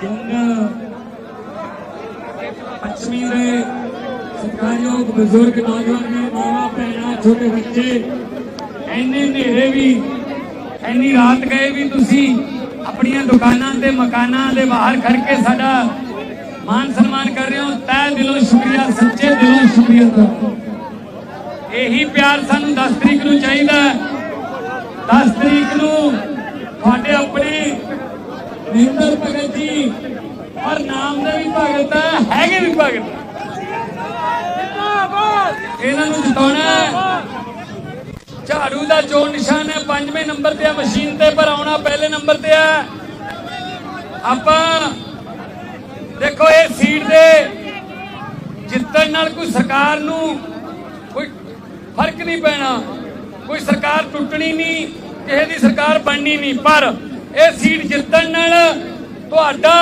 ਸਿੰਘ ਪੱਛਮੀ ਦੇ ਸਤਿਕਾਰਯੋਗ ਬਜ਼ੁਰਗ ਨੌਜਵਾਨ ਨੇ ਮਾਵਾ, ਭੈਣਾਂ, ਛੋਟੇ ਬੱਚੇ ਐਨੇ ਹਨੇਰੇ ਵੀ ਐਨੀ ਰਾਤ ਗਏ ਵੀ ਤੁਸੀਂ ਆਪਣੀਆਂ ਦੁਕਾਨਾਂ ਤੇ, ਮਕਾਨਾਂ ਦੇ ਬਾਹਰ ਖੜ ਕੇ ਸਾਡਾ ਮਾਨ ਸਨਮਾਨ ਕਰ ਰਹੇ ਹੋ। ਤਹਿ ਦਿਲੋਂ ਸ਼ੁਕਰੀਆ, ਸੱਚੇ ਦਿਲੋਂ ਸ਼ੁਕਰੀਆ ਤੁਹਾਡਾ ਇਹੀ ਪਿਆਰ ਸਾਨੂੰ 10 ਤਰੀਕ ਨੂੰ ਚਾਹੀਦਾ ਹੈ। 10 ਤਰੀਕ ਨੂੰ ਤੁਹਾਡੇ ਆਪਣੇ ਨਿੰਦਰ ਭਗਤ ਜੀ ਔਰ ਨਾਮ ਦੇ ਵੀ ਭਗਤ ਹੈ, ਹੈਗੇ ਵੀ ਭਗਤ। ਇਹਨਾਂ ਨੂੰ ਜਿਤਾਉਣਾ ਹੈ। ਝਾੜੂ ਦਾ ਚੋਣ ਨਿਸ਼ਾਨ ਹੈ। ਪੰਜਵੇਂ ਨੰਬਰ ਤੇ ਹੈ ਮਸ਼ੀਨ ਤੇ ਪਰ ਆਉਣਾ ਪਹਿਲੇ ਨੰਬਰ ਤੇ ਹੈ ਆਪਾਂ ਦੇਖੋ ਇਹ ਸੀਟ ਦੇ ਜਿੱਤਣ ਨਾਲ ਕੋਈ ਸਰਕਾਰ ਨੂੰ ਕੋਈ ਫ਼ਰਕ ਨਹੀਂ ਪੈਣਾ। ਕੋਈ ਸਰਕਾਰ ਟੁੱਟਣੀ ਨਹੀਂ ਕਿਸੇ ਦੀ ਸਰਕਾਰ ਬਣਨੀ ਨਹੀਂ। ਪਰ ਇਹ ਸੀਟ ਜਿੱਤਣ ਨਾਲ ਤੁਹਾਡਾ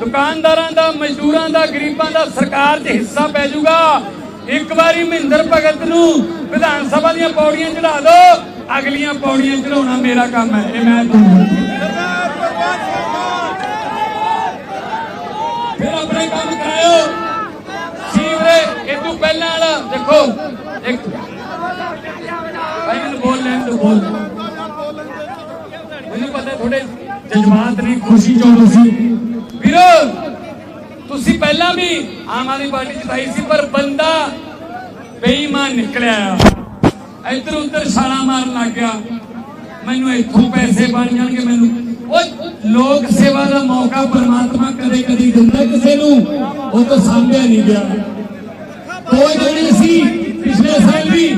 ਦੁਕਾਨਦਾਰਾਂ ਦਾ, ਮਜ਼ਦੂਰਾਂ ਦਾ, ਗਰੀਬਾਂ ਦਾ ਸਰਕਾਰ 'ਚ ਹਿੱਸਾ ਪੈ ਜਾਊਗਾ। ਇੱਕ ਵਾਰੀ ਮਹਿੰਦਰ ਭਗਤ ਨੂੰ ਵਿਧਾਨ ਸਭਾ ਦੀਆਂ ਪੌੜੀਆਂ ਚੜਾ ਦਿਓ ਅਗਲੀਆਂ ਪੌੜੀਆਂ ਚੜਾਉਣਾ ਮੇਰਾ ਕੰਮ ਹੈ। ਇਹ ਮੈਂ ਫਿਰ ਆਪਣੇ ਕੰਮ ਕਰਾਇਓ। ਸੀਵਰੇ ਇਹ ਤੋਂ ਪਹਿਲਾਂ ਵਾਲਾ ਦੇਖੋ। ਇੱਕ ਭਾਈ ਮੈਨੂੰ ਬੋਲ ਲੈਣ ਤੋਂ ਬੋਲ ਮੈਨੂੰ ਪਤਾ ਥੋੜੇ ਜਜ਼ਬਾਤ ਨਹੀਂ ਖੁਸ਼ੀ ਚੋਂ ਸੀ ਵੀਰੋ ਤੁਸੀਂ ਪਹਿਲਾਂ ਵੀ ਆਮ ਆਦਮੀ ਪਾਰਟੀ ਜਿਤਾਈ ਸੀ ਪਰ ਬੰਦਾ ਬੇਈਮਾਨ ਨਿਕਲਿਆ ਇੱਧਰ ਉੱਧਰ ਛਾਲਾਂ ਮਾਰਨ ਲੱਗ ਗਿਆ। ਮੈਨੂੰ ਇੱਥੋਂ ਪੈਸੇ ਬਣ ਜਾਣਗੇ ਮੈਨੂੰ। ਉਹ ਲੋਕ ਸੇਵਾ ਦਾ ਮੌਕਾ ਪਰਮਾਤਮਾ ਕਦੇ ਕਦੇ ਦਿੰਦਾ ਕਿਸੇ ਨੂੰ ਉਹ ਤਾਂ ਸਾਂਭਿਆ ਨਹੀਂ ਗਿਆ। ਦੋ ਜਣੇ ਸੀ ਪਿਛਲੇ ਸਾਲ ਵੀ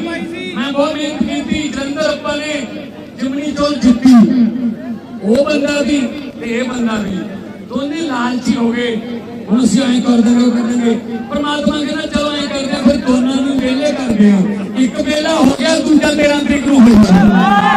ਮੈਂ ਬਹੁਤ ਮਿਹਨਤ ਕੀਤੀ ਜਲੰਧਰ ਆਪਾਂ ਨੇ ਉਹ ਬੰਦਾ ਵੀ ਤੇ ਇਹ ਬੰਦਾ ਵੀ। ਦੋਨੇ ਲਾਲਚੀ ਹੋ ਗਏ। ਹੁਣ ਅਸੀਂ ਐਂ ਕਰ ਦਾਂਗੇ ਉਹ ਕਰ ਦਾਂਗੇ ਪਰਮਾਤਮਾ ਕਹਿੰਦਾ, ਚਲੋ ਐਂ ਕਰਦੇ ਫਿਰ ਦੋਨਾਂ ਨੂੰ ਵਿਹਲੇ ਕਰਦੇ ਆ ਇੱਕ ਵੇਲਾ ਹੋ ਗਿਆ, ਦੂਜਾ 13 ਤਰੀਕ ਨੂੰ ਹੋਇਆ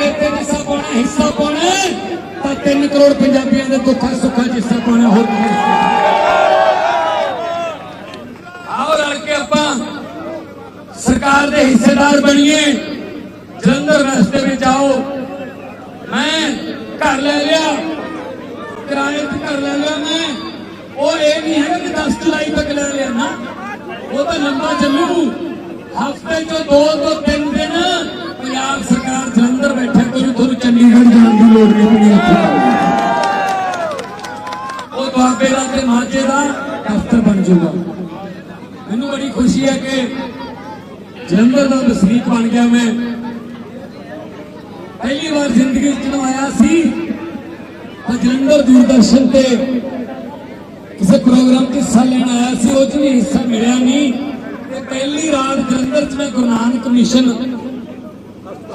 ਰੇਤੇ 'ਚ ਹਿੱਸਾ ਪਾਉਣਾ ਹਿੱਸਾ ਪਾਉਣਾ ਤਾਂ 3 ਕਰੋੜ ਪੰਜਾਬੀਆਂ ਦੇ ਦੁੱਖਾਂ, ਸੁੱਖਾਂ 'ਚ ਹਿੱਸਾ ਪਾਉਣਾ ਹੋਰ ਕੀ ਆਓ ਰਲ ਕੇ ਆਪਾਂ ਸਰਕਾਰ ਦੇ ਹਿੱਸੇਦਾਰ ਬਣੀਏ। ਜਲੰਧਰ ਰਸਤੇ ਵਿੱਚ ਆਓ। ਮੈਂ ਘਰ ਲੈ ਲਿਆ। ਕਿਰਾਏ ਤੇ ਘਰ ਲੈ ਲਿਆ ਮੈਂ। ਉਹ ਇਹ ਨਹੀਂ ਹੈਗਾ ਕਿ 10 ਜੁਲਾਈ ਤੱਕ ਲੈ ਲਿਆ ਨਾ। ਉਹ ਤਾਂ ਲੰਬਾ ਚੱਲੂ। ਹਫ਼ਤੇ ਚੋਂ ਦੋ ਤੋਂ ਤਿੰਨ ਦਿਨ ਪੰਜਾਬ ਜਲੰਧਰ ਬੈਠੇ ਤੁਸੀਂ ਤੁਹਾਨੂੰ ਚੰਡੀਗੜ੍ਹ ਜਾਣ ਦੀ ਲੋੜ ਨਹੀਂ ਪਣੀ ਉਹ ਦੁਆਬੇ ਦਾ ਤੇ ਮਾਝੇ ਦਾ ਦਫ਼ਤਰ ਬਣ ਜਾਊਗਾ। ਮੈਨੂੰ ਬੜੀ ਖੁਸ਼ੀ ਹੈ ਕਿ ਜਲੰਧਰ ਦਾ ਵਸਨੀਕ ਬਣ ਗਿਆ ਮੈਂ। ਪਹਿਲੀ ਵਾਰ ਜ਼ਿੰਦਗੀ ਵਿੱਚ ਜਦੋਂ ਆਇਆ ਸੀ, ਤਾਂ ਜਲੰਧਰ ਦੂਰਦਰਸ਼ਨ ਤੇ ਕਿਸੇ ਪ੍ਰੋਗਰਾਮ 'ਚ ਹਿੱਸਾ ਲੈਣ ਆਇਆ ਸੀ, ਉਹ 'ਚ ਵੀ ਹਿੱਸਾ ਮਿਲਿਆ ਨਹੀਂ। ਤੇ ਪਹਿਲੀ ਰਾਤ ਜਲੰਧਰ 'ਚ ਮੈਂ ਗੁਰੂ ਨਾਨਕ ਮਿਸ਼ਨ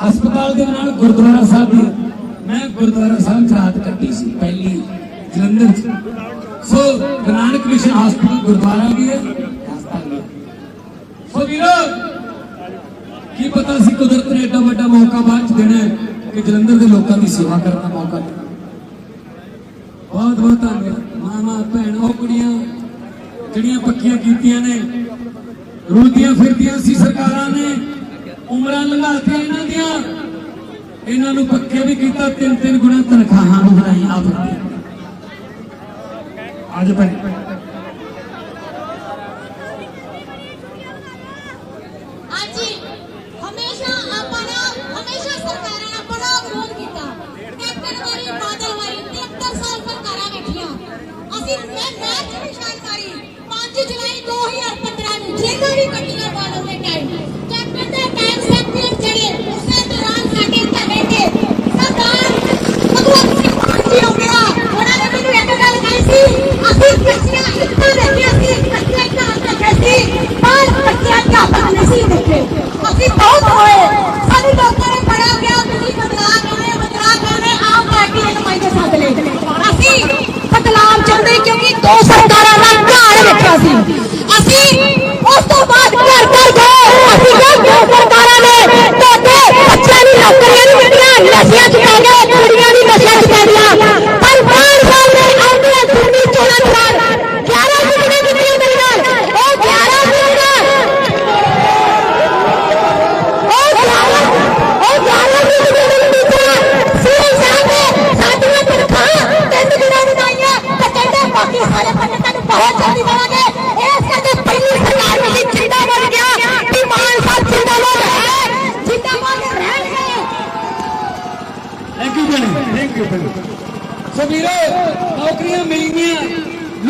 ਹਸਪਤਾਲ ਦੇ ਨਾਲ ਗੁਰਦੁਆਰਾ ਸਾਹਿਬ ਦੀ ਮੈਂ ਗੁਰਦੁਆਰਾ ਸਾਹਿਬ ਰਾਤ ਕੱਟੀ ਸੀ, ਪਹਿਲੀ ਜਲੰਧਰ 'ਚ। ਸੋ ਨਾਨਕ ਮਿਸ਼ਨ ਹਸਪਤਾਲ ਗੁਰਦੁਆਰਾ ਵੀ ਹੈ ਸੋ ਵੀਰੋ, ਕੀ ਪਤਾ ਸੀ ਕੁਦਰਤ ਨੇ ਐਡਾ ਵੱਡਾ ਮੌਕਾ ਬਾਅਦ ਚ ਦੇਣਾ ਕਿ ਜਲੰਧਰ ਦੇ ਲੋਕਾਂ ਦੀ ਸੇਵਾ ਕਰਨ ਦਾ ਮੌਕਾ ਦੇਣਾ ਬਹੁਤ ਬਹੁਤ ਧੰਨਵਾਦ। ਮਾਮਾ, ਭੈਣ, ਉਹ ਕੁੜੀਆਂ ਜਿਹੜੀਆਂ ਪੱਕੀਆਂ ਕੀਤੀਆਂ ਨੇ, ਰੁਲਦੀਆਂ ਫਿਰਦੀਆਂ ਸੀ ਸਰਕਾਰਾਂ ਨੇ ਉਮਰਾਂ ਲੰਘਾਤੀਆਂ ਇਹਨਾਂ ਦੀਆਂ। ਇਹਨਾਂ ਨੂੰ ਪੱਕੇ ਵੀ ਕੀਤਾ ਤਿੰਨ ਤਿੰਨ ਗੁਣਾ ਤਨਖਾਹਾਂ ਨੂੰ ਬਣਾਈਆਂ ਆਪ ਅੱਜ ਭੈਣ ਦੋ ਸਰਕਾਰਾਂ ਦਾ ਧਿਆਨ ਰੱਖਿਆ ਸੀ। ਅਸੀਂ ਉਸ ਤੋਂ ਬਾਅਦ ਘਰ ਘਰ ਗਏ। ਅਸੀਂ ਘਰ ਘਰ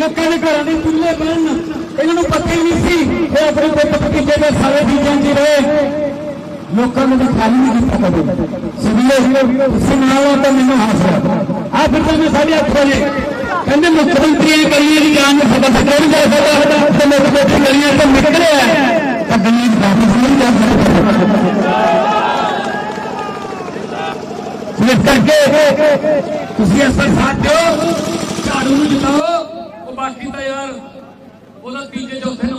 ਲੋਕਾਂ ਦੇ ਘਰਾਂ ਦੇ ਚੁੱਲ੍ਹੇ ਬਣਨ। ਇਹਨਾਂ ਨੂੰ ਪਤਾ ਹੀ ਨਹੀਂ ਸੀ ਇਹ ਆਪਣੇ ਪੁੱਤ ਭਤੀਜੇ ਦੇ ਸਾਰੇ ਚੀਜ਼ਾਂ 'ਚ ਰਹੇ। ਲੋਕਾਂ ਨੂੰ ਵੀ ਖਾਲੀ ਨਹੀਂ ਕੀਤਾ ਕਦੇ। ਸਭੀਓ ਤੁਸੀਂ ਨਾਲ ਤਾਂ ਮੈਨੂੰ ਹਾਸਾ ਆ ਫਿਰ ਤਾਂ ਮੈਂ ਸਾਡੇ ਹੱਥ ਵਜੇ ਕਹਿੰਦੇ ਮੁੱਖ ਮੰਤਰੀ ਇਹ ਕਰੀਏ ਦੀ ਜਾਨ ਨੂੰ ਸਾਡਾ ਸਿੱਧਾ ਨਹੀਂ ਜਾ ਸਕਦਾ ਸਾਡਾ ਤੇ ਲੋਕ ਬੈਠੇ ਗਲੀਆਂ ਤੋਂ ਨਿਕਲਿਆ। ਤਾਂ ਗਲੀਆਂ ਵਾਪਸ ਨਹੀਂ ਜਾ ਸਕਦਾ ਇਸ ਕਰਕੇ ਤੁਸੀਂ ਇਸ ਪਰ ਸਾਥ ਦਿਓ, ਝਾੜੂ ਨੂੰ ਜਿਤਾਓ ਉਹ ਬਾਕੀ ਤਾਂ